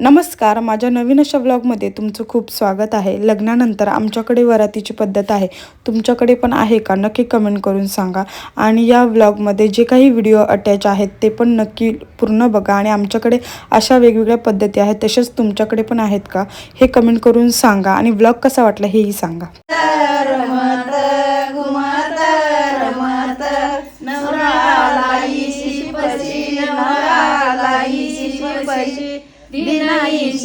नमस्कार माझ्या नवीन अशा व्लॉगमध्ये तुमचं खूप स्वागत आहे. लग्नानंतर आमच्याकडे वरातीची पद्धत आहे. तुमच्याकडे पण आहे का? नक्की कमेंट करून सांगा. आणि या व्लॉगमध्ये जे काही व्हिडिओ अटॅच आहेत ते पण नक्की पूर्ण बघा. आणि आमच्याकडे अशा वेगवेगळ्या पद्धती आहेत तसेच तुमच्याकडे पण आहेत का? हे कमेंट करून सांगा. आणि व्लॉग कसा वाटला हेही सांगा.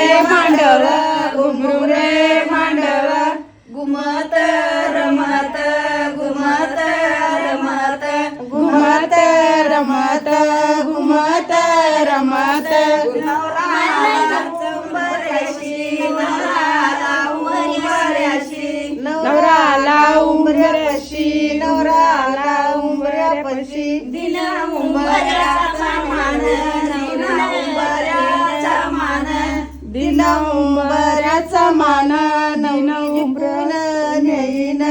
घुंगुरे मांडव घुंगुरे मांडव घुमत रमत घुमत रमत. घुमत रमत घुमत रमत. नवराला उंबऱ्याचा मान. दिन मान नवन नेईन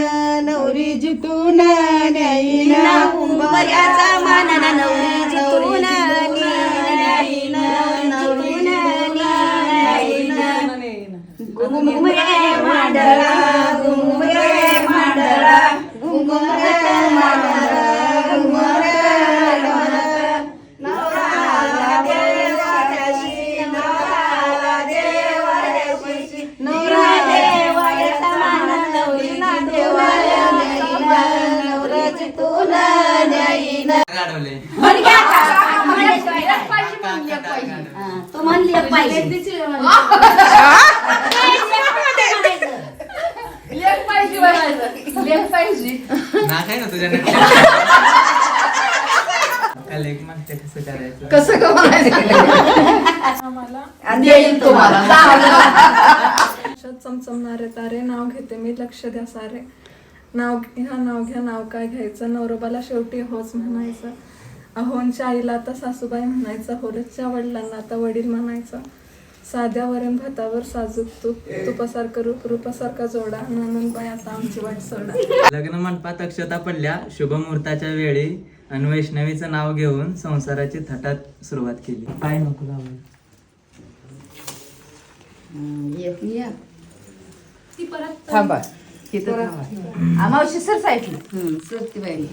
नवरी जितून नेईन उंबऱ्याचा मान नवरी जितून नेईन नवरी जितून नेईन घुंगुरे मांडळा पाहिजे ना तुझ्या कसं करायचं कसं तुम्हाला चमचमणारे तारे नाव घेते मी लक्ष द्या सारे नाव ह्या नाव घ्या नाव काय घ्यायचं? नवरोबाला शेवटी होच म्हणायचं. अहोंच्या आईला आता सासूबाई म्हणायचं होरच्या वडिलांना आता वडील म्हणायचं साध्या वरण भातावर साजूक तूप तुपासारखं रूप रूपासारखा जोडा नंदनबाई आता आमची वाट सोडा. लग्न मंडपात अक्षता पडल्या. शुभ मुहूर्ताच्या वेळी आणि वैष्णवीचं नाव घेऊन संसाराची थाटात सुरुवात केली. काय नको थांबा. मावशी सर साईडला. सरती बाई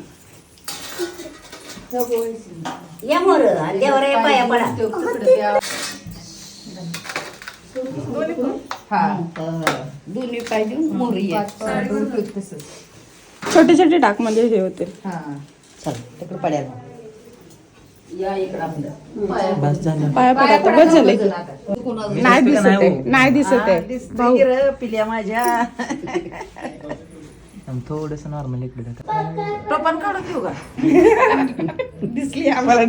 या मोर देवरे पाया पडा. हा. दोन्ही पाहिजे मोरी तसंच छोटे छोटे टाक म्हणजे हे होते. हा. चल तिकडे पडायला या इकडं आपलं बस झालं. पाया पडा बस झाले. नाही दिसत आहे? नाही दिसत आहे. पिल्या माझ्या. थोडस नॉर्मल इकडे जातं. टोपण काढून घेऊ का? दिसली आम्हाला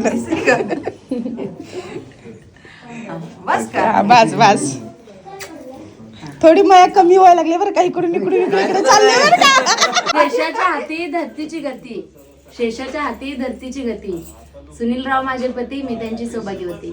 बस का? हा, बस बस. थोडी माया कमी व्हायला लागली बरं का इकडून इकडून इकडे इकडे चालले बरं का? शेषाच्या हाती धरतीची गती. शेषाच्या हाती धरतीची गती. सुनीलराव माझे पती मी त्यांची सौभाग्यवती.